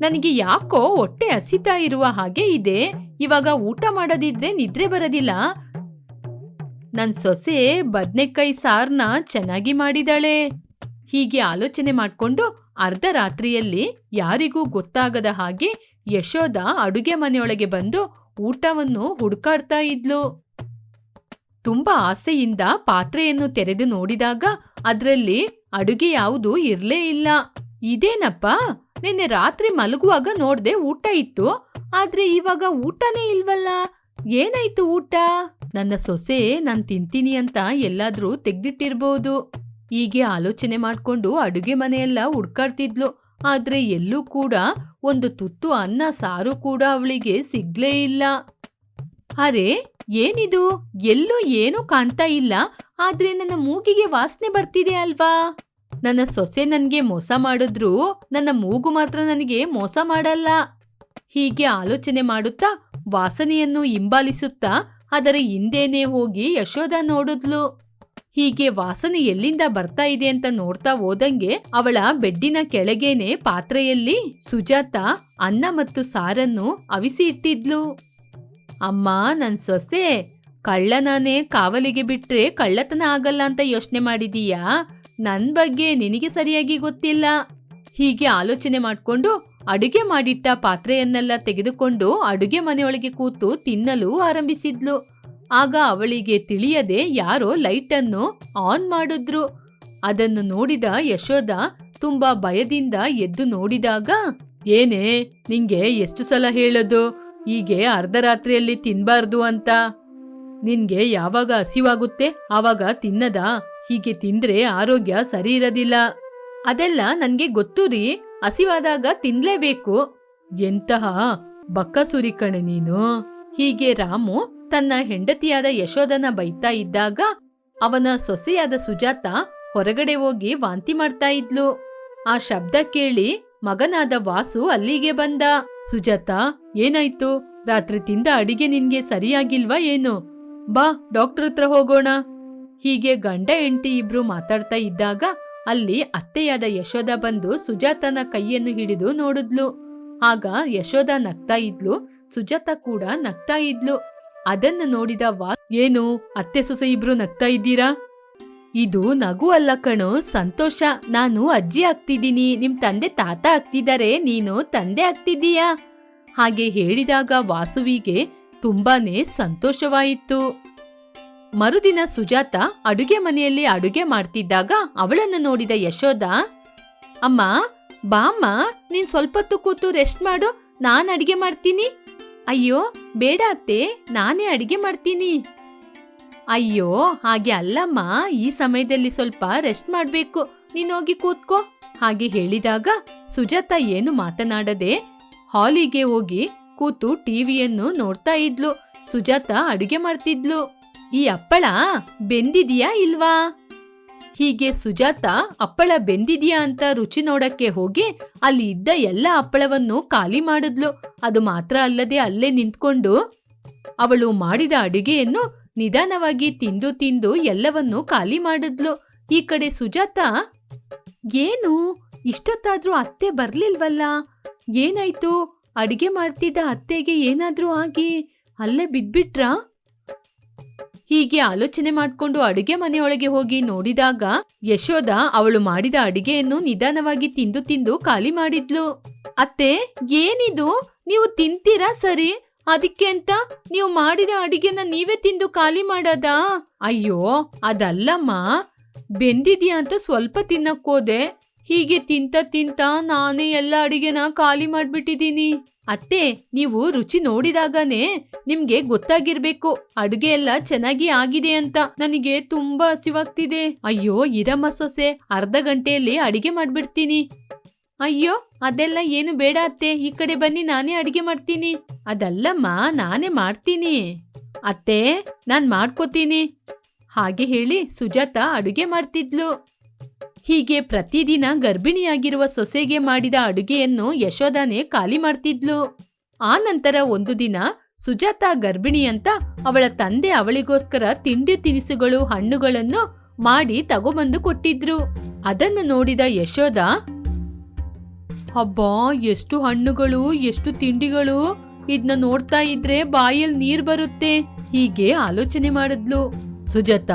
ನನಗೆ ಯಾಕೋ ಹೊಟ್ಟೆ ಹಸಿತಾ ಇರುವ ಹಾಗೆ ಇದೆ. ಇವಾಗ ಊಟ ಮಾಡದಿದ್ರೆ ನಿದ್ರೆ ಬರೋದಿಲ್ಲ. ನನ್ ಸೊಸೆ ಬದ್ನೆಕಾಯಿ ಸಾರ್ನ ಚೆನ್ನಾಗಿ ಮಾಡಿದಾಳೆ. ಹೀಗೆ ಆಲೋಚನೆ ಮಾಡ್ಕೊಂಡು ಅರ್ಧ ರಾತ್ರಿಯಲ್ಲಿ ಯಾರಿಗೂ ಗೊತ್ತಾಗದ ಹಾಗೆ ಯಶೋದ ಅಡುಗೆ ಮನೆಯೊಳಗೆ ಬಂದು ಊಟವನ್ನು ಹುಡುಕಾಡ್ತಾ ಇದ್ಲು. ತುಂಬಾ ಆಸೆಯಿಂದ ಪಾತ್ರೆಯನ್ನು ತೆರೆದು ನೋಡಿದಾಗ ಅದರಲ್ಲಿ ಅಡುಗೆ ಯಾವುದು ಇರಲೇ ಇಲ್ಲ. ಇದೇನಪ್ಪ? ನಿನ್ನೆ ರಾತ್ರಿ ಮಲಗುವಾಗ ನೋಡ್ದೆ ಊಟ ಇತ್ತು. ಆದ್ರೆ ಇವಾಗ ಊಟನೇ ಇಲ್ವಲ್ಲ? ಏನಾಯ್ತು ಊಟ? ನನ್ನ ಸೊಸೆ ನಾನ್ ತಿಂತೀನಿ ಅಂತ ಎಲ್ಲಾದ್ರೂ ತೆಗ್ದಿಟ್ಟಿರ್ಬೋದು. ಹೀಗೆ ಆಲೋಚನೆ ಮಾಡ್ಕೊಂಡು ಅಡುಗೆ ಮನೆಯೆಲ್ಲ ಹುಡ್ಕಾಡ್ತಿದ್ಲು. ಆದ್ರೆ ಎಲ್ಲೂ ಕೂಡ ಒಂದು ತುತ್ತು ಅನ್ನ ಸಾರು ಕೂಡ ಅವಳಿಗೆ ಸಿಗ್ಲೇ ಇಲ್ಲ. ಅರೆ, ಏನಿದು? ಎಲ್ಲೂ ಏನೂ ಕಾಣ್ತಾ ಇಲ್ಲ. ಆದ್ರೆ ನನ್ನ ಮೂಗಿಗೆ ವಾಸನೆ ಬರ್ತಿದೆ ಅಲ್ವಾ? ನನ್ನ ಸೊಸೆ ನನಗೆ ಮೋಸ ಮಾಡಿದ್ರು ನನ್ನ ಮೂಗು ಮಾತ್ರ ನನಗೆ ಮೋಸ ಮಾಡಲ್ಲ. ಹೀಗೆ ಆಲೋಚನೆ ಮಾಡುತ್ತಾ ವಾಸನೆಯನ್ನು ಹಿಂಬಾಲಿಸುತ್ತಾ ಅದರ ಹಿಂದೇನೆ ಹೋಗಿ ಯಶೋಧ ನೋಡಿದ್ಲು. ಹೀಗೆ ವಾಸನೆ ಎಲ್ಲಿಂದ ಬರ್ತಾ ಇದೆ ಅಂತ ನೋಡ್ತಾ ಹೋದಂಗೆ ಅವಳ ಬೆಡ್ಡಿನ ಕೆಳಗೇನೆ ಪಾತ್ರೆಯಲ್ಲಿ ಸುಜಾತ, ಅನ್ನ ಮತ್ತು ಸಾರನ್ನು ಅವಿಸಿ ಇಟ್ಟಿದ್ಲು. ಅಮ್ಮ, ನನ್ ಸೊಸೆ, ಕಳ್ಳನಾನೇ ಕಾವಲಿಗೆ ಬಿಟ್ರೆ ಕಳ್ಳತನ ಆಗಲ್ಲ ಅಂತ ಯೋಚನೆ ಮಾಡಿದೀಯಾ? ನನ್ ಬಗ್ಗೆ ನಿನಗೆ ಸರಿಯಾಗಿ ಗೊತ್ತಿಲ್ಲ. ಹೀಗೆ ಆಲೋಚನೆ ಮಾಡ್ಕೊಂಡು ಅಡುಗೆ ಮಾಡಿಟ್ಟ ಪಾತ್ರೆಯನ್ನೆಲ್ಲ ತೆಗೆದುಕೊಂಡು ಅಡುಗೆ ಮನೆಯೊಳಗೆ ಕೂತು ತಿನ್ನಲು ಆರಂಭಿಸಿದ್ಲು. ಆಗ ಅವಳಿಗೆ ತಿಳಿಯದೆ ಯಾರೋ ಲೈಟನ್ನು ಆನ್ ಮಾಡಿದ್ರು. ಅದನ್ನು ನೋಡಿದ ಯಶೋದ ತುಂಬಾ ಭಯದಿಂದ ಎದ್ದು ನೋಡಿದಾಗ, ಏನೇ ನಿಂಗೆ ಎಷ್ಟು ಸಲ ಹೇಳೋದು? ಹೀಗೆ ಅರ್ಧರಾತ್ರಿಯಲ್ಲಿ ತಿನ್ಬಾರ್ದು ಅಂತ. ನಿನ್ಗೆ ಯಾವಾಗ ಹಸಿವಾಗುತ್ತೆ? ಆವಾಗ ತಿನ್ನದ? ಹೀಗೆ ತಿಂದ್ರೆ ಆರೋಗ್ಯ ಸರಿ ಇರೋದಿಲ್ಲ ಅದೆಲ್ಲ ನನ್ಗೆ ಗೊತ್ತು ರೀ. ಹಸಿವಾದಾಗ ತಿನ್ಲೇಬೇಕು. ಎಂತಹ ಬಕ್ಕಸುರಿ ಕಣೆ ನೀನು. ಹೀಗೆ ರಾಮು ತನ್ನ ಹೆಂಡತಿಯಾದ ಯಶೋದನ ಬೈತಾ ಇದ್ದಾಗ ಅವನ ಸೊಸೆಯಾದ ಸುಜಾತ ಹೊರಗಡೆ ಹೋಗಿ ವಾಂತಿ ಮಾಡ್ತಾ ಇದ್ಲು. ಆ ಶಬ್ದ ಕೇಳಿ ಮಗನಾದ ವಾಸು ಅಲ್ಲಿಗೆ ಬಂದ. ಸುಜಾತ, ಏನಾಯ್ತು? ರಾತ್ರಿ ತಿಂದ ಅಡಿಗೆ ನಿನ್ಗೆ ಸರಿಯಾಗಿಲ್ವಾ ಏನು? ಬಾ ಡಾಕ್ಟರ್ ಹತ್ರ ಹೋಗೋಣ. ಹೀಗೆ ಗಂಡ ಹೆಂಡತಿ ಇಬ್ರು ಮಾತಾಡ್ತಾ ಇದ್ದಾಗ ಅಲ್ಲಿ ಅತ್ತೆಯಾದ ಯಶೋದ ಬಂದು ಸುಜಾತನ ಕೈಯನ್ನು ಹಿಡಿದು ನೋಡಿದ್ಲು. ಆಗ ಯಶೋದ ನಗ್ತಾ ಇದ್ಲು, ಸುಜಾತ ಕೂಡ ನಗ್ತಾ ಇದ್ಲು. ಅದನ್ನು ನೋಡಿದ ವಾ, ಏನು, ಅತ್ತೆ ಸೊಸೆ ಇಬ್ರು ನಗ್ತಾ ಇದ್ದೀರಾ? ಇದು ನಗು ಅಲ್ಲ ಕಣು, ಸಂತೋಷ. ನಾನು ಅಜ್ಜಿ ಆಗ್ತಿದ್ದೀನಿ, ನಿಮ್ ತಂದೆ ತಾತ ಆಗ್ತಿದ್ದಾರೆ, ನೀನು ತಂದೆ ಆಗ್ತಿದ್ದೀಯಾ? ಹಾಗೆ ಹೇಳಿದಾಗ ವಾಸುವಿಗೆ ತುಂಬಾನೇ ಸಂತೋಷವಾಯಿತು. ಮರುದಿನ ಸುಜಾತ ಅಡುಗೆ ಮನೆಯಲ್ಲಿ ಅಡುಗೆ ಮಾಡ್ತಿದ್ದಾಗ ಅವಳನ್ನು ನೋಡಿದ ಯಶೋದ ಅಮ್ಮ, ಬಾಮ್ಮ, ನೀನ್ ಸ್ವಲ್ಪತ್ತು ಕೂತು ರೆಸ್ಟ್ ಮಾಡು, ನಾನ್ ಅಡಿಗೆ ಮಾಡ್ತೀನಿ. ಅಯ್ಯೋ, ಬೇಡ ಅತ್ತೆ, ನಾನೇ ಅಡಿಗೆ ಮಾಡ್ತೀನಿ. ಅಯ್ಯೋ, ಹಾಗೆ ಅಲ್ಲಮ್ಮ, ಈ ಸಮಯದಲ್ಲಿ ಸ್ವಲ್ಪ ರೆಸ್ಟ್ ಮಾಡ್ಬೇಕು, ನೀನ್ ಹೋಗಿ ಕೂತ್ಕೋ. ಹಾಗೆ ಹೇಳಿದಾಗ ಸುಜಾತ ಏನು ಮಾತನಾಡದೆ ಹಾಲಿಗೆ ಹೋಗಿ ಕೂತು ಟಿವಿಯನ್ನು ನೋಡ್ತಾ ಇದ್ಲು. ಸುಜಾತ ಅಡುಗೆ ಮಾಡ್ತಿದ್ಲು. ಈ ಹಪ್ಪಳ ಬೆಂದಿದ್ಯಾ ಇಲ್ವಾ? ಹೀಗೆ ಸುಜಾತ ಹಪ್ಪಳ ಬೆಂದಿದ್ಯಾ ಅಂತ ರುಚಿ ನೋಡಕ್ಕೆ ಹೋಗಿ ಅಲ್ಲಿ ಇದ್ದ ಎಲ್ಲ ಹಪ್ಪಳವನ್ನು ಖಾಲಿ ಮಾಡಿದ್ಲು. ಅದು ಮಾತ್ರ ಅಲ್ಲದೆ ಅಲ್ಲೇ ನಿಂತ್ಕೊಂಡು ಅವಳು ಮಾಡಿದ ಅಡುಗೆಯನ್ನು ನಿಧಾನವಾಗಿ ತಿಂದು ತಿಂದು ಎಲ್ಲವನ್ನೂ ಖಾಲಿ ಮಾಡಿದ್ಲು. ಈ ಕಡೆ ಸುಜಾತ, ಏನು? ಇಷ್ಟೊತ್ತಾದ್ರೂ ಅತ್ತೆ ಬರ್ಲಿಲ್ವಲ್ಲ? ಏನಾಯ್ತು? ಅಡಿಗೆ ಮಾಡ್ತಿದ್ದ ಅತ್ತೆಗೆ ಏನಾದರೂ ಆಗಿ ಅಲ್ಲೇ ಬಿದ್ಬಿಟ್ರಾ? ಹೀಗೆ ಆಲೋಚನೆ ಮಾಡ್ಕೊಂಡು ಅಡುಗೆ ಮನೆಯೊಳಗೆ ಹೋಗಿ ನೋಡಿದಾಗ ಯಶೋದ ಅವಳು ಮಾಡಿದ ಅಡಿಗೆಯನ್ನು ನಿಧಾನವಾಗಿ ತಿಂದು ತಿಂದು ಖಾಲಿ ಮಾಡಿದ್ಲು. ಅತ್ತೆ, ಏನಿದು? ನೀವು ತಿಂತೀರಾ ಸರಿ? ಅದಕ್ಕೆ ಅಂತ ನೀವು ಮಾಡಿದ ಅಡಿಗೆನ ನೀವೇ ತಿಂದು ಖಾಲಿ ಮಾಡದ? ಅಯ್ಯೋ, ಅದಲ್ಲಮ್ಮ. ಬೆಂದಿದ್ಯಾ ಅಂತ ಸ್ವಲ್ಪ ತಿನ್ನಕ್ಕೋದೆ. ಹೀಗೆ ತಿಂತ ತಿಂತ ನಾನೇ ಎಲ್ಲ ಅಡಿಗೆನ ಖಾಲಿ ಮಾಡ್ಬಿಟ್ಟಿದ್ದೀನಿ. ಅತ್ತೆ, ನೀವು ರುಚಿ ನೋಡಿದಾಗನೇ ನಿಮ್ಗೆ ಗೊತ್ತಾಗಿರ್ಬೇಕು. ಅಡುಗೆ ಎಲ್ಲ ಚೆನ್ನಾಗಿ ಆಗಿದೆ ಅಂತ ನನಗೆ ತುಂಬಾ ಹಸಿವಾಗ್ತಿದೆ. ಅಯ್ಯೋ ಇರಮ್ಮ ಸೊಸೆ, ಅರ್ಧ ಗಂಟೆಯಲ್ಲಿ ಅಡಿಗೆ ಮಾಡ್ಬಿಡ್ತೀನಿ. ಅಯ್ಯೋ, ಅದೆಲ್ಲ ಏನು ಬೇಡ ಅತ್ತೆ, ಈ ಕಡೆ ಬನ್ನಿ, ನಾನೇ ಅಡಿಗೆ ಮಾಡ್ತೀನಿ. ಅದಲ್ಲಮ್ಮ, ನಾನೇ ಮಾಡ್ತೀನಿ. ಅತ್ತೆ, ನಾನ್ ಮಾಡ್ಕೋತೀನಿ. ಹಾಗೆ ಹೇಳಿ ಸುಜಾತ ಅಡುಗೆ ಮಾಡ್ತಿದ್ಲು. ಹೀಗೆ ಪ್ರತಿದಿನ ಗರ್ಭಿಣಿಯಾಗಿರುವ ಸೊಸೆಗೆ ಮಾಡಿದ ಅಡುಗೆಯನ್ನು ಯಶೋಧನೆ ಖಾಲಿ ಮಾಡ್ತಿದ್ಲು. ಆ ನಂತರ ಒಂದು ದಿನ ಸುಜಾತ ಗರ್ಭಿಣಿ ಅಂತ ಅವಳ ತಂದೆ ಅವಳಿಗೋಸ್ಕರ ತಿಂಡಿ ತಿನಿಸುಗಳು, ಹಣ್ಣುಗಳನ್ನು ಮಾಡಿ ತಗೊಬಂದು ಕೊಟ್ಟಿದ್ರು. ಅದನ್ನು ನೋಡಿದ ಯಶೋದ ಹಬ್ಬಾ ಎಷ್ಟು ಹಣ್ಣುಗಳು, ಎಷ್ಟು ತಿಂಡಿಗಳು ಇದನ್ನ ನೋಡ್ತಾ ಇದ್ರೆ ಬಾಯಲ್ಲಿ ನೀರ್ ಬರುತ್ತೆ, ಹೀಗೆ ಆಲೋಚನೆ ಮಾಡಿದ್ಲು. ಸುಜಾತ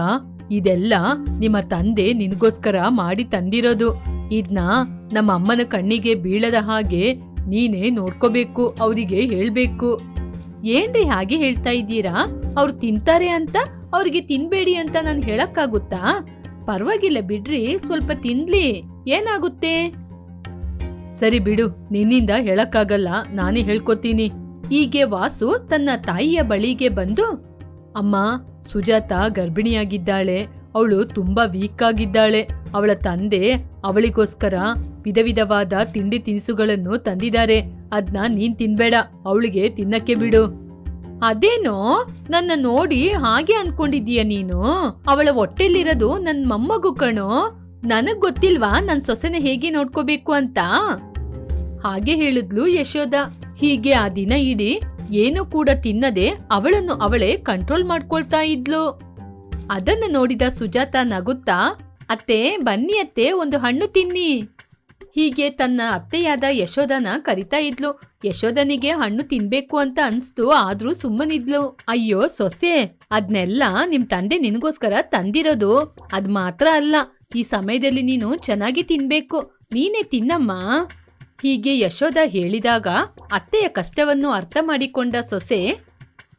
ಇದೆಲ್ಲ ನಿಮ್ಮ ತಂದೆ ನಿನಗೋಸ್ಕರ ಮಾಡಿ ತಂದಿರೋದು. ಇದ್ನ ನಮ್ಮ ಅಮ್ಮನ ಕಣ್ಣಿಗೆ ಬೀಳದ ಹಾಗೆ ನೀನೇ ನೋಡ್ಕೋಬೇಕು, ಅವರಿಗೆ ಹೇಳ್ಬೇಕು. ಏನ್ರಿ ಹಾಗೆ ಹೇಳ್ತಾ ಇದ್ದೀರಾ? ಅವ್ರು ತಿಂತಾರೆ ಅಂತ, ಅವ್ರಿಗೆ ತಿನ್ಬೇಡಿ ಅಂತ ನಾನು ಹೇಳಕ್ಕಾಗುತ್ತಾ? ಪರವಾಗಿಲ್ಲ ಬಿಡ್ರಿ, ಸ್ವಲ್ಪ ತಿನ್ಲಿ. ಏನಾಗುತ್ತೆ? ಸರಿ ಬಿಡು, ನಿನ್ನಿಂದ ಹೇಳಕ್ಕಾಗಲ್ಲ, ನಾನೇ ಹೇಳ್ಕೊತೀನಿ. ಹೀಗೆ ವಾಸು ತನ್ನ ತಾಯಿಯ ಬಳಿಗೆ ಬಂದು ಅಮ್ಮ, ಸುಜಾತ ಗರ್ಭಿಣಿಯಾಗಿದ್ದಾಳೆ. ಅವಳು ತುಂಬಾ ವೀಕ್ ಆಗಿದ್ದಾಳೆ. ಅವಳ ತಂದೆ ಅವಳಿಗೋಸ್ಕರ ವಿಧ ವಿಧವಾದ ತಿಂಡಿ ತಿನಿಸುಗಳನ್ನು ತಂದಿದ್ದಾರೆ. ಅದ್ನ ನೀನ್ ತಿನ್ಬೇಡ, ಅವಳಿಗೆ ತಿನ್ನಕ್ಕೆ ಬಿಡು. ಅದೇನೋ? ನನ್ನ ನೋಡಿ ಹಾಗೆ ಅನ್ಕೊಂಡಿದೀಯ ನೀನು. ಅವಳ ಹೊಟ್ಟೆಲಿರೋದು ನನ್ ಮೊಮ್ಮಗು ಕಣು. ನನಗ್ ಗೊತ್ತಿಲ್ವಾ ನನ್ ಸೊಸೆನ ಹೇಗೆ ನೋಡ್ಕೋಬೇಕು ಅಂತ? ಹಾಗೆ ಹೇಳಿದ್ಲು ಯಶೋದ ಹೀಗೆ ಆ ದಿನ ಇಡೀ ಏನು ಕೂಡ ತಿನ್ನದೆ ಅವಳನ್ನು ಅವಳೇ ಕಂಟ್ರೋಲ್ ಮಾಡ್ಕೊಳ್ತಾ ಇದ್ಲು. ಅದನ್ನು ನೋಡಿದ ಸುಜಾತ ನಗುತ್ತಾ, ಅತ್ತೆ, ಬನ್ನಿ ಅತ್ತೆ, ಒಂದು ಹಣ್ಣು ತಿನ್ನಿ. ಹೀಗೆ ತನ್ನ ಅತ್ತೆಯಾದ ಯಶೋಧನ ಕರಿತಾ ಇದ್ಲು. ಯಶೋದನಿಗೆ ಹಣ್ಣು ತಿನ್ಬೇಕು ಅಂತ ಅನ್ಸ್ತು, ಆದ್ರೂ ಸುಮ್ಮನಿದ್ಲು. ಅಯ್ಯೋ, ಸೊಸೆ, ಅದ್ನೆಲ್ಲ ನಿಮ್ ತಂದೆ ನಿನಗೋಸ್ಕರ ತಂದಿರೋದು. ಅದ್ ಮಾತ್ರ ಅಲ್ಲ, ಈ ಸಮಯದಲ್ಲಿ ನೀನು ಚೆನ್ನಾಗಿ ತಿನ್ಬೇಕು. ನೀನೇ ತಿನ್ನಮ್ಮ. ಹೀಗೆ ಯಶೋಧ ಹೇಳಿದಾಗ ಅತ್ತೆಯ ಕಷ್ಟವನ್ನು ಅರ್ಥ ಮಾಡಿಕೊಂಡ ಸೊಸೆ,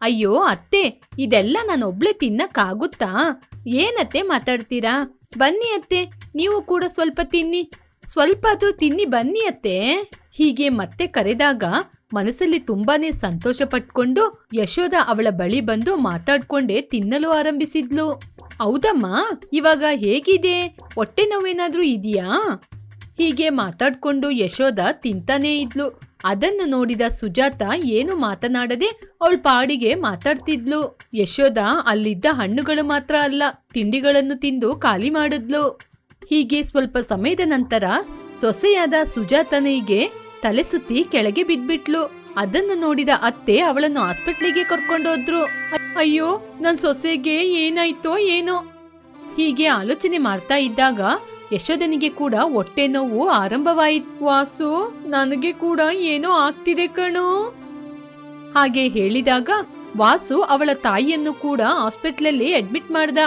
ಅಯ್ಯೋ ಅತ್ತೆ, ಇದೆಲ್ಲ ನಾನು ತಿನ್ನಕಾಗುತ್ತಾ ತಿನ್ನಕ್ಕಾಗುತ್ತಾ? ಏನತ್ತೆ ಮಾತಾಡ್ತೀರಾ? ಬನ್ನಿ ಅತ್ತೆ, ನೀವು ಕೂಡ ಸ್ವಲ್ಪ ತಿನ್ನಿ. ಸ್ವಲ್ಪ ಆದ್ರೂ ತಿನ್ನಿ ಬನ್ನಿ ಅತ್ತೆ. ಹೀಗೆ ಮತ್ತೆ ಕರೆದಾಗ ಮನಸ್ಸಲ್ಲಿ ತುಂಬಾನೇ ಸಂತೋಷ ಪಟ್ಕೊಂಡು ಯಶೋಧ ಅವಳ ಬಳಿ ಬಂದು ಮಾತಾಡ್ಕೊಂಡೇ ತಿನ್ನಲು ಆರಂಭಿಸಿದ್ಲು. ಹೌದಮ್ಮ, ಇವಾಗ ಹೇಗಿದೆ? ಹೊಟ್ಟೆ ನೋವೇನಾದ್ರೂ ಇದೆಯಾ? ಹೀಗೆ ಮಾತಾಡ್ಕೊಂಡು ಯಶೋಧ ತಿಂತಾನೇ ಇದ್ಲು. ಅದನ್ನು ನೋಡಿದ ಸುಜಾತ ಏನು ಮಾತನಾಡದೆ ಅವಳ ಪಾಡಿಗೆ ಮಾತಾಡ್ತಿದ್ಲು. ಯಶೋಧ ಅಲ್ಲಿದ್ದ ಹಣ್ಣುಗಳು ಮಾತ್ರ ಅಲ್ಲ, ತಿಂಡಿಗಳನ್ನು ತಿಂದು ಖಾಲಿ ಮಾಡಿದ್ಲು. ಹೀಗೆ ಸ್ವಲ್ಪ ಸಮಯದ ನಂತರ ಸೊಸೆಯಾದ ಸುಜಾತನಿಗೆ ತಲೆ ಸುತ್ತಿ ಕೆಳಗೆ ಬಿದ್ಬಿಟ್ಲು. ಅದನ್ನು ನೋಡಿದ ಅತ್ತೆ ಅವಳನ್ನು ಹಾಸ್ಪಿಟ್ಲಿಗೆ ಕರ್ಕೊಂಡೋದ್ರು ಅಯ್ಯೋ, ನನ್ ಸೊಸೆಗೆ ಏನಾಯ್ತೋ ಏನೋ. ಹೀಗೆ ಆಲೋಚನೆ ಮಾಡ್ತಾ ಇದ್ದಾಗ ಯಶೋದನಿಗೆ ಕೂಡ ಹೊಟ್ಟೆ ನೋವು ಆರಂಭವಾಯಿತು, ವಾಸು. ನನಗೆ ಕೂಡ ಏನೋ ಆಗ್ತಿದೆ ಕಣು. ಹಾಗೆ ಹೇಳಿದಾಗ ವಾಸು ಅವಳ ತಾಯಿಯನ್ನು ಕೂಡ ಹಾಸ್ಪಿಟ್ಲಲ್ಲಿ ಅಡ್ಮಿಟ್ ಮಾಡ್ದ.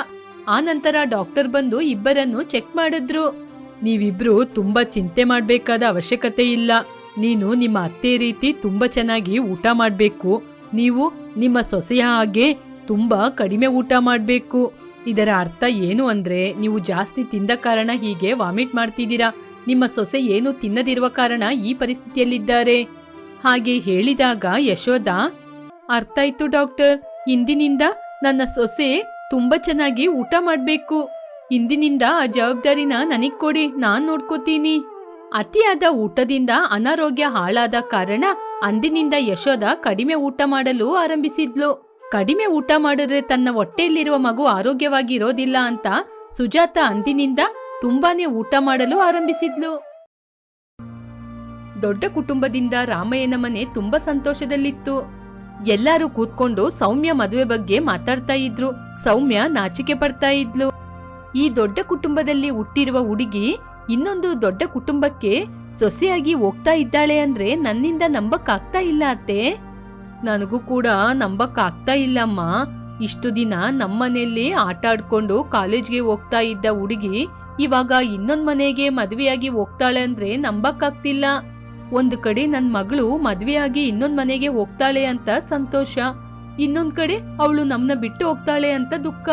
ಆ ನಂತರ ಡಾಕ್ಟರ್ ಬಂದು ಇಬ್ಬರನ್ನು ಚೆಕ್ ಮಾಡಿದ್ರು. ನೀವಿಬ್ರು ತುಂಬಾ ಚಿಂತೆ ಮಾಡಬೇಕಾದ ಅವಶ್ಯಕತೆ ಇಲ್ಲ. ನೀನು ನಿಮ್ಮ ಅತ್ತೆ ರೀತಿ ತುಂಬಾ ಚೆನ್ನಾಗಿ ಊಟ ಮಾಡಬೇಕು. ನೀವು ನಿಮ್ಮ ಸೊಸೆಯ ಹಾಗೆ ತುಂಬಾ ಕಡಿಮೆ ಊಟ ಮಾಡ್ಬೇಕು. ಇದರ ಅರ್ಥ ಏನು ಅಂದ್ರೆ ನೀವು ಜಾಸ್ತಿ ತಿಂದ ಕಾರಣ ಹೀಗೆ ವಾಮಿಟ್ ಮಾಡ್ತಿದ್ದೀರಾ? ನಿಮ್ಮ ಸೊಸೆ ಏನು ತಿನ್ನದಿರುವ ಕಾರಣ ಈ ಪರಿಸ್ಥಿತಿಯಲ್ಲಿದ್ದಾರೆ? ಹಾಗೆ ಹೇಳಿದಾಗ ಯಶೋದ ಅರ್ಥ ಆಯ್ತು ಡಾಕ್ಟರ್, ಇಂದಿನಿಂದ ನನ್ನ ಸೊಸೆ ತುಂಬಾ ಚೆನ್ನಾಗಿ ಊಟ ಮಾಡಬೇಕು. ಇಂದಿನಿಂದ ಆ ಜವಾಬ್ದಾರಿನ ನನಗ್ ಕೊಡಿ, ನಾನ್ ನೋಡ್ಕೋತೀನಿ. ಅತಿಯಾದ ಊಟದಿಂದ ಅನಾರೋಗ್ಯ ಹಾಳಾದ ಕಾರಣ ಅಂದಿನಿಂದ ಯಶೋದ ಕಡಿಮೆ ಊಟ ಮಾಡಲು ಆರಂಭಿಸಿದ್ಲು. ಕಡಿಮೆ ಊಟ ಮಾಡಿದ್ರೆ ತನ್ನ ಹೊಟ್ಟೆಯಲ್ಲಿರುವ ಮಗು ಆರೋಗ್ಯವಾಗಿ ಇರೋದಿಲ್ಲ ಅಂತ ಸುಜಾತ ಅಂದಿನಿಂದ ತುಂಬಾನೇ ಊಟ ಮಾಡಲು ಆರಂಭಿಸಿದ್ಲು. ದೊಡ್ಡ ಕುಟುಂಬದಿಂದ ರಾಮಯ್ಯನ ಮನೆ ತುಂಬಾ ಸಂತೋಷದಲ್ಲಿತ್ತು. ಎಲ್ಲರೂ ಕೂತ್ಕೊಂಡು ಸೌಮ್ಯ ಮದುವೆ ಬಗ್ಗೆ ಮಾತಾಡ್ತಾ ಇದ್ರು. ಸೌಮ್ಯ ನಾಚಿಕೆ ಪಡ್ತಾ ಇದ್ಲು. ಈ ದೊಡ್ಡ ಕುಟುಂಬದಲ್ಲಿ ಹುಟ್ಟಿರುವ ಹುಡುಗಿ ಇನ್ನೊಂದು ದೊಡ್ಡ ಕುಟುಂಬಕ್ಕೆ ಸೊಸೆಯಾಗಿ ಹೋಗ್ತಾ ಇದ್ದಾಳೆ ಅಂದ್ರೆ ನನ್ನಿಂದ ನಂಬಕ್ಕಾಗ್ತಾ ಇಲ್ಲ ಅತ್ತೆ. ನನಗೂ ಕೂಡ ನಂಬಕ್ಕಾಗ್ತಾ ಇಲ್ಲಮ್ಮ. ಇಷ್ಟು ದಿನ ನಮ್ಮನೆಯಲ್ಲಿ ಆಟ ಆಡ್ಕೊಂಡು ಕಾಲೇಜ್ಗೆ ಹೋಗ್ತಾ ಇದ್ದ ಹುಡುಗಿ ಇವಾಗ ಇನ್ನೊಂದ್ ಮನೆಗೆ ಮದ್ವೆಯಾಗಿ ಹೋಗ್ತಾಳೆ ಅಂದ್ರೆ ನಂಬಕ್ಕಾಗ್ತಿಲ್ಲ. ಒಂದು ಕಡೆ ನನ್ ಮಗಳು ಮದ್ವೆಯಾಗಿ ಇನ್ನೊಂದ್ ಮನೆಗೆ ಹೋಗ್ತಾಳೆ ಅಂತ ಸಂತೋಷ. ಇನ್ನೊಂದ್ ಕಡೆ ಅವಳು ನಮ್ನ ಬಿಟ್ಟು ಹೋಗ್ತಾಳೆ ಅಂತ ದುಃಖ.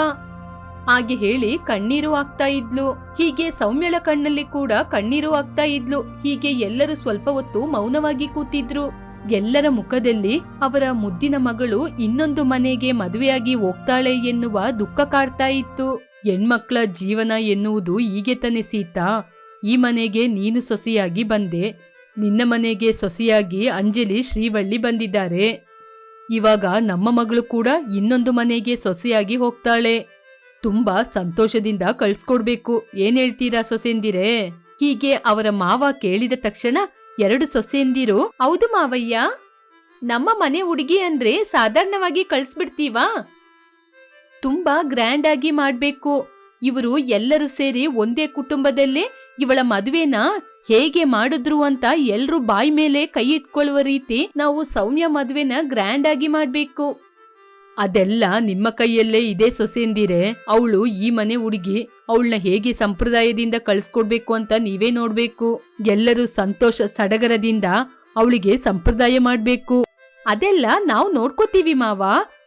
ಹಾಗೆ ಹೇಳಿ ಕಣ್ಣೀರು ಆಗ್ತಾ ಇದ್ಲು. ಹೀಗೆ ಸೌಮ್ಯಳ ಕಣ್ಣಲ್ಲಿ ಕೂಡ ಕಣ್ಣೀರು ಆಗ್ತಾ ಇದ್ಲು. ಹೀಗೆ ಎಲ್ಲರೂ ಸ್ವಲ್ಪ ಹೊತ್ತು ಮೌನವಾಗಿ ಕೂತಿದ್ರು. ಎಲ್ಲರ ಮುಖದಲ್ಲಿ ಅವರ ಮುದ್ದಿನ ಮಗಳು ಇನ್ನೊಂದು ಮನೆಗೆ ಮದುವೆಯಾಗಿ ಹೋಗ್ತಾಳೆ ಎನ್ನುವ ದುಃಖ ಕಾಡ್ತಾ ಇತ್ತು. ಹೆಣ್ಮಕ್ಳ ಜೀವನ ಎನ್ನುವುದು ಹೀಗೆ ತಾನೆ ಸೀತಾ. ಈ ಮನೆಗೆ ನೀನು ಸೊಸೆಯಾಗಿ ಬಂದೆ. ನಿನ್ನ ಮನೆಗೆ ಸೊಸೆಯಾಗಿ ಅಂಜಲಿ ಶ್ರೀವಳ್ಳಿ ಬಂದಿದ್ದಾರೆ. ಇವಾಗ ನಮ್ಮ ಮಗಳು ಕೂಡ ಇನ್ನೊಂದು ಮನೆಗೆ ಸೊಸೆಯಾಗಿ ಹೋಗ್ತಾಳೆ. ತುಂಬಾ ಸಂತೋಷದಿಂದ ಕಳ್ಸ್ಕೊಡ್ಬೇಕು. ಏನ್ ಹೇಳ್ತೀರಾ ಸೊಸೆಂದಿರೇ? ಹೀಗೆ ಅವರ ಮಾವ ಕೇಳಿದ ತಕ್ಷಣ ಎರಡು ಸೊಸೆಯಂದಿರು, ಹೌದು ಮಾವಯ್ಯ, ನಮ್ಮ ಮನೆ ಹುಡುಗಿ ಅಂದ್ರೆ ಸಾಧಾರಣವಾಗಿ ಕಳ್ಸ್ಬಿಡ್ತೀವಾ? ತುಂಬಾ ಗ್ರ್ಯಾಂಡ್ ಆಗಿ ಮಾಡ್ಬೇಕು. ಇವರು ಎಲ್ಲರೂ ಸೇರಿ ಒಂದೇ ಕುಟುಂಬದಲ್ಲೇ ಇವಳ ಮದುವೆನ ಹೇಗೆ ಮಾಡಿದ್ರು ಅಂತ ಎಲ್ರು ಬಾಯಿ ಮೇಲೆ ಕೈ ಇಟ್ಕೊಳ್ಳುವ ರೀತಿ ನಾವು ಸೌಮ್ಯ ಮದುವೆನ ಗ್ರ್ಯಾಂಡ್ ಆಗಿ ಮಾಡ್ಬೇಕು. ಅದೆಲ್ಲ ನಿಮ್ಮ ಕೈಯಲ್ಲೇ ಇದೆ ಸೊಸೆಂದಿರೆ ಅವಳು ಈ ಮನೆ ಹುಡುಗಿ, ಅವಳನ್ನ ಹೇಗೆ ಸಂಪ್ರದಾಯದಿಂದ ಕಳಿಸ್ಕೊಡ್ಬೇಕು ಅಂತ ನೀವೇ ನೋಡ್ಬೇಕು. ಎಲ್ಲರೂ ಸಂತೋಷ ಸಡಗರದಿಂದ ಅವಳಿಗೆ ಸಂಪ್ರದಾಯ ಮಾಡ್ಬೇಕು. ಅದೆಲ್ಲ ನಾವು ನೋಡ್ಕೋತೀವಿ ಮಾವ.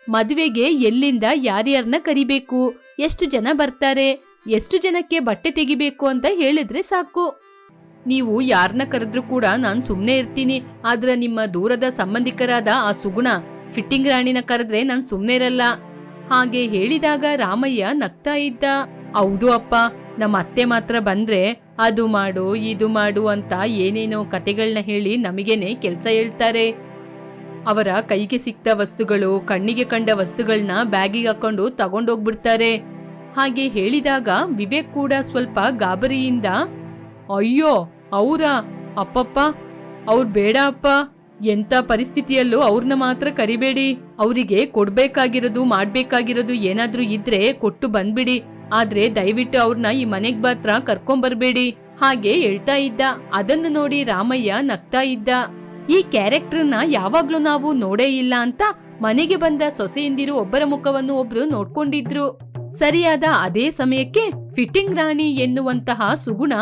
ಮದುವೆಗೆ ಎಲ್ಲಿಂದ ಯಾರ್ಯಾರನ್ನ ಕರಿಬೇಕು, ಎಷ್ಟು ಜನ ಬರ್ತಾರೆ, ಎಷ್ಟು ಜನಕ್ಕೆ ಬಟ್ಟೆ ತೆಗಿಬೇಕು ಅಂತ ಹೇಳಿದ್ರೆ ಸಾಕು. ನೀವು ಯಾರನ್ನ ಕರೆದ್ರೂ ಕೂಡ ನಾನು ಸುಮ್ಮನೆ ಇರ್ತೀನಿ, ಆದ್ರೆ ನಿಮ್ಮ ದೂರದ ಸಂಬಂಧಿಕರಾದ ಆ ಸುಗುಣ ಫಿಟ್ಟಿಂಗ್ ರಾಣಿನ ಕರೆದ್ರೆ ನಾನು ಸುಮ್ಮನೆ ಇರಲ್ಲ. ಹಾಗೆ ಹೇಳಿದಾಗ ರಾಮಯ್ಯ ನಗ್ತಾ ಇದ್ದ. ಹೌದು ಅಪ್ಪ, ನಮ್ಮ ಅತ್ತೆ ಮಾತ್ರ ಬಂದ್ರೆ ಅದು ಮಾಡು, ಇದು ಮಾಡು ಅಂತ ಏನೇನೋ ಕತೆಗಳನ್ನ ಹೇಳಿ ನಮಗೇನೆ ಕೆಲಸ ಹೇಳ್ತಾರೆ. ಅವರ ಕೈಗೆ ಸಿಕ್ತ ವಸ್ತುಗಳು, ಕಣ್ಣಿಗೆ ಕಂಡ ವಸ್ತುಗಳನ್ನ ಬ್ಯಾಗಿಗೆ ಹಾಕೊಂಡು ತಗೊಂಡೋಗ್ಬಿಡ್ತಾರೆ. ಹಾಗೆ ಹೇಳಿದಾಗ ವಿವೇಕ್ ಕೂಡ ಸ್ವಲ್ಪ ಗಾಬರಿಯಿಂದ, ಅಯ್ಯೋ, ಅವರಾ, ಅಪ್ಪಪ್ಪ, ಅವ್ರು ಬೇಡ ಅಪ್ಪ. ಎಂತ ಪರಿಸ್ಥಿತಿಯಲ್ಲೂ ಅವ್ರನ್ನ ಮಾತ್ರ ಕರಿಬೇಡಿ. ಅವರಿಗೆ ಕೊಡ್ಬೇಕಾಗಿರೋದು, ಮಾಡ್ಬೇಕಾಗಿರೋದು ಏನಾದ್ರೂ ಇದ್ರೆ ಕೊಟ್ಟು ಬಂದ್ಬಿಡಿ. ಆದ್ರೆ ದಯವಿಟ್ಟು ಅವ್ರನ್ನ ಈ ಮನೆಗ್ ಮಾತ್ರ ಕರ್ಕೊಂಬರ್ಬೇಡಿ. ಹಾಗೆ ಹೇಳ್ತಾ ಇದ್ದ. ಅದನ್ನ ನೋಡಿ ರಾಮಯ್ಯ ನಗ್ತಾ ಇದ್ದ. ಈ ಕ್ಯಾರೆಕ್ಟರ್ನ ಯಾವಾಗ್ಲೂ ನಾವು ನೋಡೇ ಇಲ್ಲ ಅಂತ ಮನೆಗೆ ಬಂದ ಸೊಸೆಯಿಂದಿರು ಒಬ್ಬರ ಮುಖವನ್ನು ಒಬ್ರು ನೋಡ್ಕೊಂಡಿದ್ರು. ಸರಿಯಾದ ಅದೇ ಸಮಯಕ್ಕೆ ಫಿಟ್ಟಿಂಗ್ ರಾಣಿ ಎನ್ನುವಂತಹ ಸುಗುಣ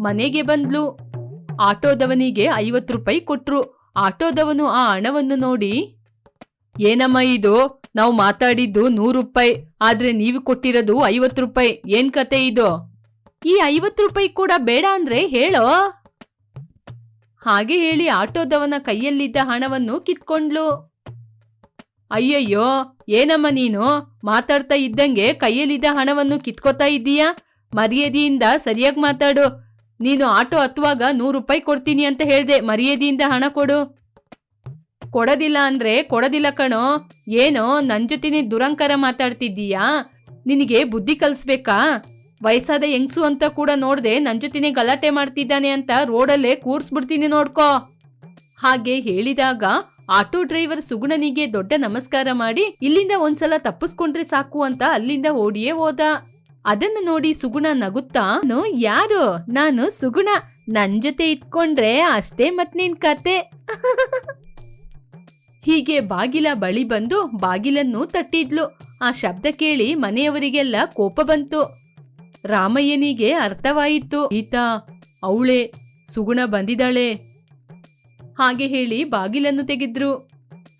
ಮನೆಗೆ ಬಂದ್ಲು. ಆಟೋದವನಿಗೆ ಐವತ್ತು ರೂಪಾಯಿ ಕೊಟ್ರು. ಆಟೋದವನು ಆ ಹಣವನ್ನು ನೋಡಿ, ಏನಮ್ಮ ಇದು? ನಾವು ಮಾತಾಡಿದ್ದು ನೂರು ರೂಪಾಯಿ, ಆದ್ರೆ ನೀವು ಕೊಟ್ಟಿರೋದು ಐವತ್ತು ರೂಪಾಯಿ. ಏನ್ ಕತೆ ಇದು? ಈ ಐವತ್ತು ರೂಪಾಯಿ ಕೂಡ ಬೇಡ ಅಂದ್ರೆ ಹೇಳೋ? ಹಾಗೆ ಹೇಳಿ ಆಟೋದವನ ಕೈಯಲ್ಲಿದ್ದ ಹಣವನ್ನು ಕಿತ್ಕೊಂಡ್ಲು. ಅಯ್ಯಯ್ಯೋ, ಏನಮ್ಮ ನೀನು? ಮಾತಾಡ್ತಾ ಇದ್ದಂಗೆ ಕೈಯಲ್ಲಿದ್ದ ಹಣವನ್ನು ಕಿತ್ಕೋತಾ ಇದ್ದೀಯಾ? ಮರ್ಯಾದೆಯಿಂದ ಸರಿಯಾಗಿ ಮಾತಾಡು. ನೀನು ಆಟೋ ಹತ್ತುವಾಗ ನೂರು ರೂಪಾಯಿ ಕೊಡ್ತೀನಿ ಅಂತ ಹೇಳ್ದೆ, ಮರ್ಯಾದೆಯಿಂದ ಹಣ ಕೊಡು. ಕೊಡೋದಿಲ್ಲ ಅಂದ್ರೆ ಕೊಡೋದಿಲ್ಲ ಕಣೋ. ಏನೋ, ನನ್ ಜೊತೆ ದುರಂಕರ ದುರಂಕಾರ ಮಾತಾಡ್ತಿದ್ದೀಯಾ? ನಿನಗೆ ಬುದ್ಧಿ ಕಲಿಸ್ಬೇಕಾ? ವಯಸ್ಸಾದ ಹೆಂಗ್ಸು ಅಂತ ಕೂಡ ನೋಡ್ದೆ ನನ್ ಜೊತೆನೆ ಗಲಾಟೆ ಮಾಡ್ತಿದ್ದಾನೆ ಅಂತ ರೋಡಲ್ಲೇ ಕೂರ್ಸ್ಬಿಡ್ತೀನಿ ನೋಡ್ಕೋ. ಹಾಗೆ ಹೇಳಿದಾಗ ಆಟೋ ಡ್ರೈವರ್ ಸುಗುಣನಿಗೆ ದೊಡ್ಡ ನಮಸ್ಕಾರ ಮಾಡಿ, ಇಲ್ಲಿಂದ ಒಂದ್ಸಲ ತಪ್ಪಿಸ್ಕೊಂಡ್ರೆ ಸಾಕು ಅಂತ ಅಲ್ಲಿಂದ ಓಡಿಯೇ ಹೋದ. ಅದನ್ನು ನೋಡಿ ಸುಗುಣ ನಗುತ್ತಾ ಯಾರು? ನಾನು ಸುಗುಣ. ನನ್ ಜೊತೆ ಇಟ್ಕೊಂಡ್ರೆ ಅಷ್ಟೇ ಮತ್ ನಿನ್ ಕತೆ. ಹೀಗೆ ಬಾಗಿಲ ಬಳಿ ಬಂದು ಬಾಗಿಲನ್ನು ತಟ್ಟಿದ್ಲು. ಆ ಶಬ್ದ ಕೇಳಿ ಮನೆಯವರಿಗೆಲ್ಲ ಕೋಪ ಬಂತು. ರಾಮಯ್ಯನಿಗೆ ಅರ್ಥವಾಯಿತು, ಈತ ಅವಳೆ, ಸುಗುಣ ಬಂದಿದ್ದಾಳೆ. ಹಾಗೆ ಹೇಳಿ ಬಾಗಿಲನ್ನು ತೆಗೆದ್ರು.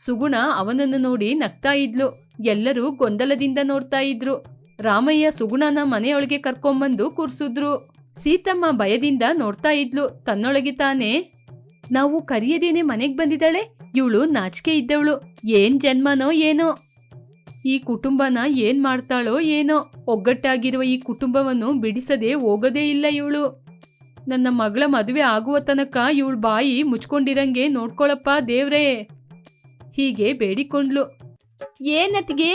ಸುಗುಣ ಅವನನ್ನು ನೋಡಿ ನಗ್ತಾ ಇದ್ಲು. ಎಲ್ಲರೂ ಗೊಂದಲದಿಂದ ನೋಡ್ತಾ ಇದ್ರು. ರಾಮಯ್ಯ ಸುಗುಣನ ಮನೆಯೊಳಗೆ ಕರ್ಕೊಂಬಂದು ಕೂರ್ಸಿದ್ರು. ಸೀತಮ್ಮ ಭಯದಿಂದ ನೋಡ್ತಾ ಇದ್ಲು. ತನ್ನೊಳಗೆ ತಾನೇ, ನಾವು ಕರೆಯದೇನೆ ಮನೆಗೆ ಬಂದಿದ್ದಾಳೆ? ಇವಳು ನಾಚಿಕೆ ಇದ್ದವಳು. ಏನ್ ಜನ್ಮನೋ ಏನೋ? ಈ ಕುಟುಂಬನ ಏನ್ ಮಾಡ್ತಾಳೋ ಏನೋ? ಒಗ್ಗಟ್ಟಾಗಿರುವ ಈ ಕುಟುಂಬವನ್ನು ಬಿಡಿಸದೆ ಹೋಗೋದೇ ಇಲ್ಲ ಇವಳು. ನನ್ನ ಮಗಳ ಮದುವೆ ಆಗುವ ತನಕ ಇವಳು ಬಾಯಿ ಮುಚ್ಕೊಂಡಿರಂಗೆ ನೋಡ್ಕೊಳಪ್ಪ ದೇವ್ರೇ. ಹೀಗೆ ಬೇಡಿಕೊಂಡ್ಲು. ಏನತ್ಗೆ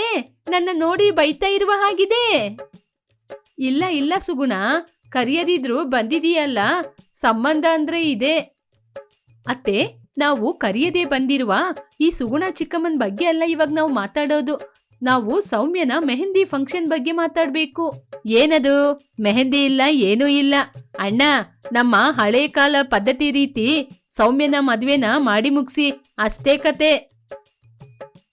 ನನ್ನ ನೋಡಿ ಬೈತಾ ಇರುವ ಹಾಗಿದೆ. ಇಲ್ಲ ಇಲ್ಲ ಸುಗುಣ, ಕರಿಯದಿದ್ರು ಬಂದಿದೀಯಲ್ಲ, ಸಂಬಂಧ ಅಂದ್ರೆ ಇದೆ. ಅತ್ತೆ, ನಾವು ಕರಿಯದೆ ಬಂದಿರುವ ಈ ಸುಗುಣ ಚಿಕ್ಕಮ್ಮನ ಬಗ್ಗೆ ಅಲ್ಲ ಇವಾಗ ನಾವು ಮಾತಾಡೋದು. ನಾವು ಸೌಮ್ಯನ ಮೆಹಂದಿ ಫಂಕ್ಷನ್ ಬಗ್ಗೆ ಮಾತಾಡ್ಬೇಕು. ಏನದು? ಮೆಹಂದಿ ಇಲ್ಲ, ಏನೂ ಇಲ್ಲ. ಅಣ್ಣ, ನಮ್ಮ ಹಳೆ ಕಾಲ ಪದ್ಧತಿ ರೀತಿ ಸೌಮ್ಯನ ಮದ್ವೆನ ಮಾಡಿ ಮುಗಿಸಿ, ಅಷ್ಟೇ ಕತೆ.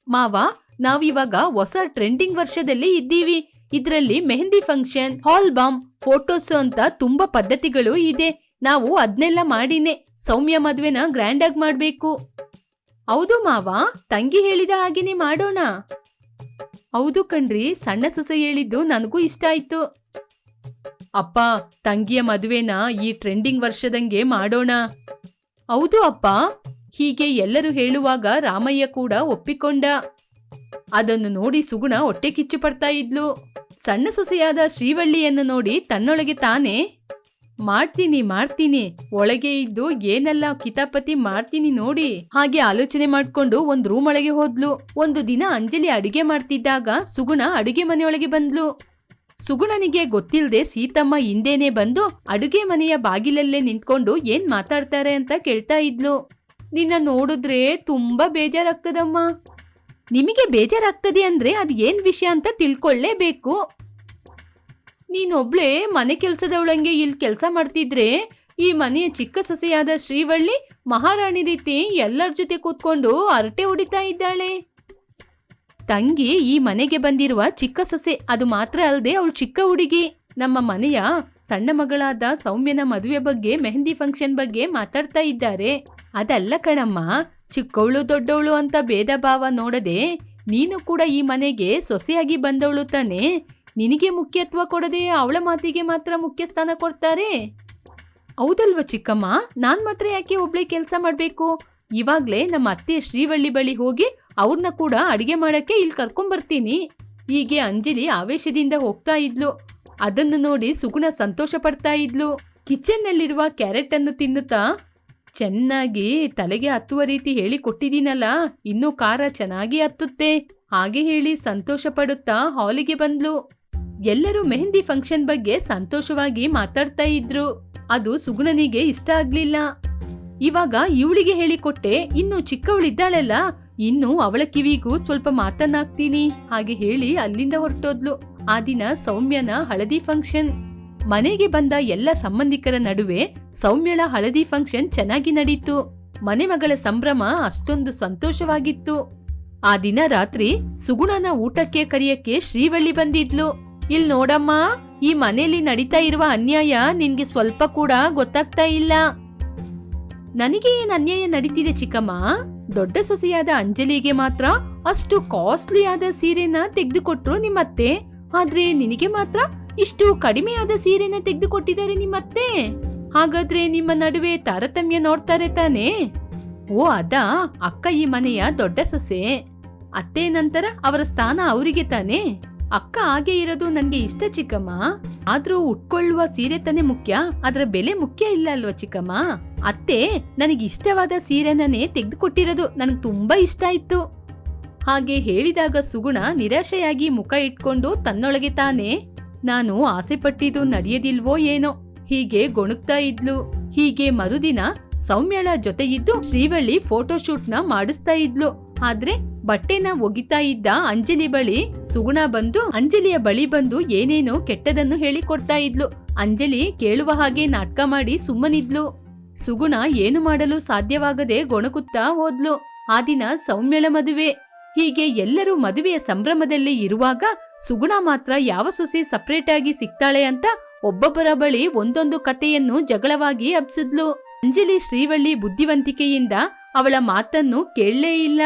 ಮಾವ ನಾವಿವಾಗ ಹೊಸ ಟ್ರೆಂಡಿಂಗ್ ವರ್ಷದಲ್ಲಿ ಇದ್ದೀವಿ. ಇದ್ರಲ್ಲಿ ಮೆಹಂದಿ ಫಂಕ್ಷನ್ ಹಾಲ್ ಬಾಮ್ ಫೋಟೋಸ್ ಅಂತ ತುಂಬಾ ಪದ್ಧತಿಗಳು ಇದೆ. ನಾವು ಅದ್ನೆಲ್ಲ ಮಾಡಿನೇ, ಸೌಮ್ಯ ಮದ್ವೆನ ಗ್ರ್ಯಾಂಡ್ ಆಗಿ ಮಾಡ್ಬೇಕು. ಹೌದು ಮಾವ, ತಂಗಿ ಹೇಳಿದ ಹಾಗೇನೆ ಮಾಡೋಣ. ಹೌದು ಕಣ್ರಿ, ಸಣ್ಣ ಸೊಸೆ ಹೇಳಿದ್ದು ನನಗೂ ಇಷ್ಟ ಆಯ್ತು. ಅಪ್ಪ, ತಂಗಿಯ ಮದುವೆನ ಈ ಟ್ರೆಂಡಿಂಗ್ ವರ್ಷದಂಗೆ ಮಾಡೋಣ. ಹೌದು ಅಪ್ಪ. ಹೀಗೆ ಎಲ್ಲರೂ ಹೇಳುವಾಗ ರಾಮಯ್ಯ ಕೂಡ ಒಪ್ಪಿಕೊಂಡ. ಅದನ್ನು ನೋಡಿ ಸುಗುಣ ಹೊಟ್ಟೆ ಕಿಚ್ಚು ಪಡ್ತಾ ಇದ್ಲು. ಸಣ್ಣ ಸೊಸೆಯಾದ ಶ್ರೀವಳ್ಳಿಯನ್ನು ನೋಡಿ ತನ್ನೊಳಗೆ ತಾನೇ, ಮಾಡ್ತೀನಿ ಮಾಡ್ತೀನಿ, ಒಳಗೆ ಇದ್ದು ಏನೆಲ್ಲ ಕಿತಾಪತಿ ಮಾಡ್ತೀನಿ ನೋಡಿ. ಹಾಗೆ ಆಲೋಚನೆ ಮಾಡ್ಕೊಂಡು ಒಂದ್ ರೂಮ್ ಒಳಗೆ ಹೋದ್ಲು. ಒಂದು ದಿನ ಅಂಜಲಿ ಅಡುಗೆ ಮಾಡ್ತಿದ್ದಾಗ ಸುಗುಣ ಅಡುಗೆ ಮನೆಯೊಳಗೆ ಬಂದ್ಲು. ಸುಗುಣನಿಗೆ ಗೊತ್ತಿಲ್ಲದೆ ಸೀತಮ್ಮ ಹಿಂದೇನೆ ಬಂದು ಅಡುಗೆ ಮನೆಯ ಬಾಗಿಲಲ್ಲೇ ನಿಂತ್ಕೊಂಡು ಏನ್ ಮಾತಾಡ್ತಾರೆ ಅಂತ ಕೇಳ್ತಾ ಇದ್ಲು. ನಿನ್ನ ನೋಡಿದ್ರೆ ತುಂಬಾ ಬೇಜಾರಾಗ್ತದಮ್ಮ. ನಿಮಗೆ ಬೇಜಾರಾಗ್ತದೆ ಅಂದ್ರೆ ಅದು ಏನ್ ವಿಷಯ ಅಂತ ತಿಳ್ಕೊಳ್ಳೇಬೇಕು. ನೀನೊಬ್ಳೆ ಮನೆ ಕೆಲಸದವಳಂಗೆ ಇಲ್ಲಿ ಕೆಲಸ ಮಾಡ್ತಿದ್ರೆ ಈ ಮನೆಯ ಚಿಕ್ಕ ಸೊಸೆಯಾದ ಶ್ರೀವಳ್ಳಿ ಮಹಾರಾಣಿ ರೀತಿ ಎಲ್ಲರ ಜೊತೆ ಕೂತ್ಕೊಂಡು ಹರಟೆ ಹೊಡಿತಾ ಇದ್ದಾಳೆ. ತಂಗಿ ಈ ಮನೆಗೆ ಬಂದಿರುವ ಚಿಕ್ಕ ಸೊಸೆ ಅದು ಮಾತ್ರ ಅಲ್ಲದೆ ಅವಳು ಚಿಕ್ಕ ಹುಡುಗಿ. ನಮ್ಮ ಮನೆಯ ಸಣ್ಣ ಮಗಳಾದ ಸೌಮ್ಯನ ಮದುವೆ ಬಗ್ಗೆ ಮೆಹಂದಿ ಫಂಕ್ಷನ್ ಬಗ್ಗೆ ಮಾತಾಡ್ತಾ ಇದ್ದಾರೆ. ಅದಲ್ಲ ಕಣಮ್ಮ, ಚಿಕ್ಕವಳು ದೊಡ್ಡವಳು ಅಂತ ಭೇದ ಭಾವ ನೋಡದೆ ನೀನು ಕೂಡ ಈ ಮನೆಗೆ ಸೊಸೆಯಾಗಿ ಬಂದವಳು ತಾನೆ? ನಿನಗೆ ಮುಖ್ಯತ್ವ ಕೊಡದೆ ಅವಳ ಮಾತಿಗೆ ಮಾತ್ರ ಮುಖ್ಯ ಸ್ಥಾನ ಕೊಡ್ತಾರೆ? ಹೌದಲ್ವ ಚಿಕ್ಕಮ್ಮ, ನಾನು ಮಾತ್ರ ಯಾಕೆ ಒಬ್ಳೆ ಕೆಲಸ ಮಾಡಬೇಕು? ಇವಾಗ್ಲೇ ನಮ್ಮ ಅತ್ತೆ ಶ್ರೀವಳ್ಳಿ ಬಳಿ ಹೋಗಿ ಅವ್ರನ್ನ ಕೂಡ ಅಡಿಗೆ ಮಾಡೋಕ್ಕೆ ಇಲ್ಲಿ ಕರ್ಕೊಂಬರ್ತೀನಿ. ಹೀಗೆ ಅಂಜಲಿ ಆವೇಶದಿಂದ ಹೋಗ್ತಾ ಇದ್ಲು. ಅದನ್ನು ನೋಡಿ ಸುಗುಣ ಸಂತೋಷ ಪಡ್ತಾ ಇದ್ಲು. ಕಿಚನ್ನಲ್ಲಿರುವ ಕ್ಯಾರೆಟ್ ಅನ್ನು ತಿನ್ನುತ್ತಾ ಚೆನ್ನಾಗಿ ತಲೆಗೆ ಹತ್ತುವ ರೀತಿ ಹೇಳಿ ಕೊಟ್ಟಿದ್ದೀನಲ್ಲ, ಇನ್ನೂ ಕಾರ ಚೆನ್ನಾಗಿ ಹತ್ತುತ್ತೆ. ಹಾಗೆ ಹೇಳಿ ಸಂತೋಷ ಪಡುತ್ತಾ ಹಾಲಿಗೆ ಬಂದ್ಲು. ಎಲ್ಲರೂ ಮೆಹಂದಿ ಫಂಕ್ಷನ್ ಬಗ್ಗೆ ಸಂತೋಷವಾಗಿ ಮಾತಾಡ್ತಾ ಇದ್ರು. ಅದು ಸುಗುಣನಿಗೆ ಇಷ್ಟ ಆಗ್ಲಿಲ್ಲ. ಇವಾಗ ಇವಳಿಗೆ ಹೇಳಿಕೊಟ್ಟೆ ಇನ್ನು ಚಿಕ್ಕವಳಿದ್ದಾಳಲ್ಲ, ಇನ್ನು ಅವಳ ಕಿವಿಗೂ ಸ್ವಲ್ಪ ಮಾತನ್ನಾಗ್ತೀನಿ, ಹಾಗೆ ಹೇಳಿ ಅಲ್ಲಿಂದ ಹೊರಟೋದ್ಲು. ಆ ದಿನ ಸೌಮ್ಯನ ಹಳದಿ ಫಂಕ್ಷನ್. ಮನೆಗೆ ಬಂದ ಎಲ್ಲ ಸಂಬಂಧಿಕರ ನಡುವೆ ಸೌಮ್ಯಳ ಹಳದಿ ಫಂಕ್ಷನ್ ಚೆನ್ನಾಗಿ ನಡೀತು. ಮನೆ ಮಗಳ ಸಂಭ್ರಮ ಅಷ್ಟೊಂದು ಸಂತೋಷವಾಗಿತ್ತು. ಆ ದಿನ ರಾತ್ರಿ ಸುಗುಣನ ಊಟಕ್ಕೆ ಕರೆಯಕ್ಕೆ ಶ್ರೀವಳ್ಳಿ ಬಂದಿದ್ಲು. ಇಲ್ ನೋಡಮ್ಮ, ಈ ಮನೆಯಲ್ಲಿ ನಡೀತಾ ಇರುವ ಅನ್ಯಾಯ ನಿನ್ಗೆ ಸ್ವಲ್ಪ ಕೂಡ ಗೊತ್ತಾಗ್ತಾ ಇಲ್ಲ. ನನಗೆ ಏನ್ ಅನ್ಯಾಯ ನಡೀತಿದೆ ಚಿಕ್ಕಮ್ಮ? ದೊಡ್ಡ ಸೊಸೆಯಾದ ಅಂಜಲಿಗೆ ಮಾತ್ರ ಅಷ್ಟು ಕಾಸ್ಟ್ಲಿ ಆದ ಸೀರೆನ ತೆಗೆದುಕೊಟ್ರು ನಿಮ್ಮತ್ತೆ. ಆದ್ರೆ ನಿನಗೆ ಮಾತ್ರ ಇಷ್ಟು ಕಡಿಮೆಯಾದ ಸೀರೆನ ತೆಗೆದುಕೊಟ್ಟಿದ್ದಾರೆ ನಿಮ್ಮತ್ತೆ? ಹಾಗಾದ್ರೆ ನಿಮ್ಮ ನಡುವೆ ತಾರತಮ್ಯ ನೋಡ್ತಾರೆ ತಾನೇ? ಓ, ಅದಾ. ಅಕ್ಕ ಈ ಮನೆಯ ದೊಡ್ಡ ಸೊಸೆ. ಅತ್ತೆ ನಂತರ ಅವರ ಸ್ಥಾನ ಅವರಿಗೆ ತಾನೇ? ಅಕ್ಕ ಹಾಗೆ ಇರೋದು ನನಗೆ ಇಷ್ಟ ಚಿಕ್ಕಮ್ಮ. ಆದ್ರೂ ಉಟ್ಕೊಳ್ಳುವ ಸೀರೆ ತಾನೇ ಮುಖ್ಯ. ಅದರ ಬೆಲೆ ಮುಖ್ಯ ಇಲ್ಲ ಅಲ್ವಾ ಚಿಕ್ಕಮ್ಮ? ಅತ್ತೆ, ನನಗೆ ಇಷ್ಟವಾದ ಸೀರೆನೇ ತೆಗೆದುಕೊಟ್ಟಿರೋದು ನನಗೆ ತುಂಬಾ ಇಷ್ಟ ಆಯ್ತು. ಹಾಗೆ ಹೇಳಿದಾಗ ಸುಗುಣ ನಿರಾಶೆಯಾಗಿ ಮುಖ ಇಟ್ಕೊಂಡು ತನ್ನೊಳಗೆ ತಾನೇ ನಾನು ಆಸೆ ಪಟ್ಟಿದ್ದು ನಡೆಯದಿಲ್ವೋ ಏನೋ? ಹೀಗೆ ಗೊಣುಗ್ತಾ ಇದ್ಲು. ಹೀಗೆ ಮರುದಿನ ಸೌಮ್ಯಳ ಜೊತೆ ಇದ್ದು ಶ್ರೀವಳ್ಳಿ ಫೋಟೋಶೂಟ್ನ ಮಾಡಿಸ್ತಾ ಇದ್ಲು. ಆದ್ರೆ ಬಟ್ಟೆನ ಒಗಿತಾ ಇದ್ದ ಅಂಜಲಿ ಬಳಿ ಸುಗುಣ ಬಂದು, ಅಂಜಲಿಯ ಬಳಿ ಬಂದು ಏನೇನೋ ಕೆಟ್ಟದನ್ನು ಹೇಳಿಕೊಡ್ತಾ ಇದ್ಲು. ಅಂಜಲಿ ಕೇಳುವ ಹಾಗೆ ನಾಟಕ ಮಾಡಿ ಸುಮ್ಮನಿದ್ಲು. ಸುಗುಣ ಏನು ಮಾಡಲು ಸಾಧ್ಯವಾಗದೆ ಗೊಣಕುತ್ತಾ ಹೋದ್ಲು. ಆ ದಿನ ಸೌಮ್ಯಳ ಮದುವೆ. ಹೀಗೆ ಎಲ್ಲರೂ ಮದುವೆಯ ಸಂಭ್ರಮದಲ್ಲಿ ಇರುವಾಗ ಸುಗುಣ ಮಾತ್ರ ಯಾವ ಸೊಸೆ ಸಪರೇಟ್ ಆಗಿ ಸಿಗ್ತಾಳೆ ಅಂತ ಒಬ್ಬೊಬ್ಬರ ಬಳಿ ಒಂದೊಂದು ಕಥೆಯನ್ನು ಜಗಳವಾಗಿ ಹಬ್ಸಿದ್ಲು. ಅಂಜಲಿ ಶ್ರೀವಳ್ಳಿ ಬುದ್ಧಿವಂತಿಕೆಯಿಂದ ಅವಳ ಮಾತನ್ನು ಕೇಳಲೇ ಇಲ್ಲ.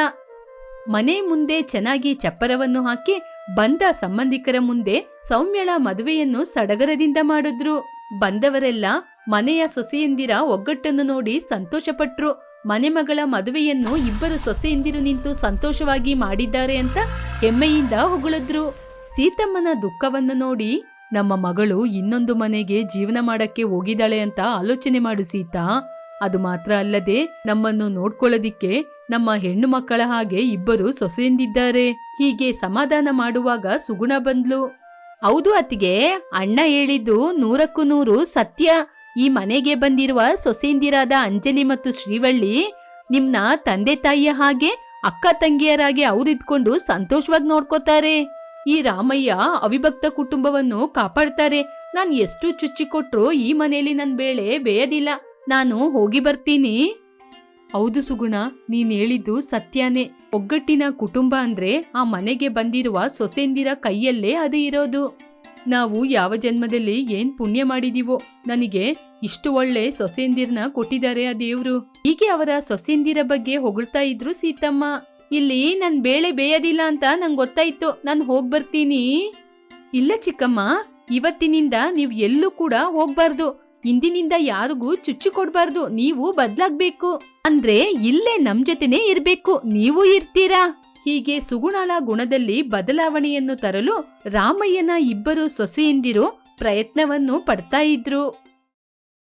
ಮನೆ ಮುಂದೆ ಚೆನ್ನಾಗಿ ಚಪ್ಪರವನ್ನು ಹಾಕಿ ಬಂದ ಸಂಬಂಧಿಕರ ಮುಂದೆ ಸೌಮ್ಯಳ ಮದುವೆಯನ್ನು ಸಡಗರದಿಂದ ಮಾಡಿದ್ರು. ಬಂದವರೆಲ್ಲ ಮನೆಯ ಸೊಸೆಯಂದಿರ ಒಗ್ಗಟ್ಟನ್ನು ನೋಡಿ ಸಂತೋಷಪಟ್ರು. ಮನೆಮಗಳ ಮದುವೆಯನ್ನು ಇಬ್ಬರು ಸೊಸೆಯಂದಿರು ನಿಂತು ಸಂತೋಷವಾಗಿ ಮಾಡಿದ್ದಾರೆ ಅಂತ ಹೆಮ್ಮೆಯಿಂದ ಹೊಗಳಿದ್ರು. ಸೀತಮ್ಮನ ದುಃಖವನ್ನು ನೋಡಿ ನಮ್ಮ ಮಗಳು ಇನ್ನೊಂದು ಮನೆಗೆ ಜೀವನ ಮಾಡಕ್ಕೆ ಹೋಗಿದ್ದಾಳೆ ಅಂತ ಆಲೋಚನೆ ಮಾಡು ಸೀತಾ. ಅದು ಮಾತ್ರ ಅಲ್ಲದೆ ನಮ್ಮನ್ನು ನೋಡ್ಕೊಳ್ಳೋದಿಕ್ಕೆ ನಮ್ಮ ಹೆಣ್ಣು ಮಕ್ಕಳ ಹಾಗೆ ಇಬ್ಬರು ಸೊಸೆಯಿಂದಿದ್ದಾರೆ. ಹೀಗೆ ಸಮಾಧಾನ ಮಾಡುವಾಗ ಸುಗುಣ ಬಂದ್ಲು. ಹೌದು ಅತ್ತಿಗೆ, ಅಣ್ಣ ಹೇಳಿದ್ದು ನೂರಕ್ಕೂ ನೂರು ಸತ್ಯ. ಈ ಮನೆಗೆ ಬಂದಿರುವ ಸೊಸೆಯಿಂದಿರಾದ ಅಂಜಲಿ ಮತ್ತು ಶ್ರೀವಳ್ಳಿ ನಿಮ್ನ ತಂದೆ ತಾಯಿಯ ಹಾಗೆ ಅಕ್ಕ ತಂಗಿಯರಾಗಿ ಅವ್ರಿದ್ಕೊಂಡು ಸಂತೋಷವಾಗಿ ನೋಡ್ಕೋತಾರೆ. ಈ ರಾಮಯ್ಯ ಅವಿಭಕ್ತ ಕುಟುಂಬವನ್ನು ಕಾಪಾಡ್ತಾರೆ. ನಾನ್ ಎಷ್ಟು ಚುಚ್ಚಿಕೊಟ್ರು ಈ ಮನೆಯಲ್ಲಿ ನನ್ ಬೇಳೆ ಬೇಯದಿಲ್ಲ. ನಾನು ಹೋಗಿ ಬರ್ತೀನಿ. ಹೌದು ಸುಗುಣ, ನೀನ್ ಹೇಳಿದ್ದು ಸತ್ಯಾನೇ. ಒಗ್ಗಟ್ಟಿನ ಕುಟುಂಬ ಅಂದ್ರೆ ಆ ಮನೆಗೆ ಬಂದಿರುವ ಸೊಸೆಂದಿರ ಕೈಯಲ್ಲೇ ಅದು ಇರೋದು. ನಾವು ಯಾವ ಜನ್ಮದಲ್ಲಿ ಏನ್ ಪುಣ್ಯ ಮಾಡಿದೀವೋ, ನನಗೆ ಇಷ್ಟು ಒಳ್ಳೆ ಸೊಸೆಂದಿರ್ನ ಕೊಟ್ಟಿದ್ದಾರೆ ಆ ದೇವ್ರು. ಹೀಗೆ ಅವರ ಸೊಸೆಂದಿರ ಬಗ್ಗೆ ಹೊಗಳ್ತಾ ಇದ್ರು ಸೀತಮ್ಮ. ಇಲ್ಲಿ ನನ್ ಬೇಳೆ ಬೇಯದಿಲ್ಲ ಅಂತ ನಂಗೆ ಗೊತ್ತಾಯ್ತು. ನಾನು ಹೋಗ್ ಬರ್ತೀನಿ. ಇಲ್ಲ ಚಿಕ್ಕಮ್ಮ, ಇವತ್ತಿನಿಂದ ನೀವು ಎಲ್ಲೂ ಕೂಡ ಹೋಗ್ಬಾರ್ದು. ಇಂದಿನಿಂದ ಯಾರಿಗೂ ಚುಚ್ಚು ಕೊಡ್ಬಾರ್ದು. ನೀವು ಬದ್ಲಾಗ್ಬೇಕು. ಅಂದ್ರೆ ಇಲ್ಲೇ ನಮ್ ಜೊತೆನೆ ಇರ್ಬೇಕು. ನೀವು ಇರ್ತೀರಾ? ಹೀಗೆ ಸುಗುಣಾಳ ಗುಣದಲ್ಲಿ ಬದಲಾವಣೆಯನ್ನು ತರಲು ರಾಮಯ್ಯನ ಇಬ್ಬರು ಸೊಸೆಯಿಂದಿರು ಪ್ರಯತ್ನವನ್ನು ಪಡ್ತಾ ಇದ್ರು.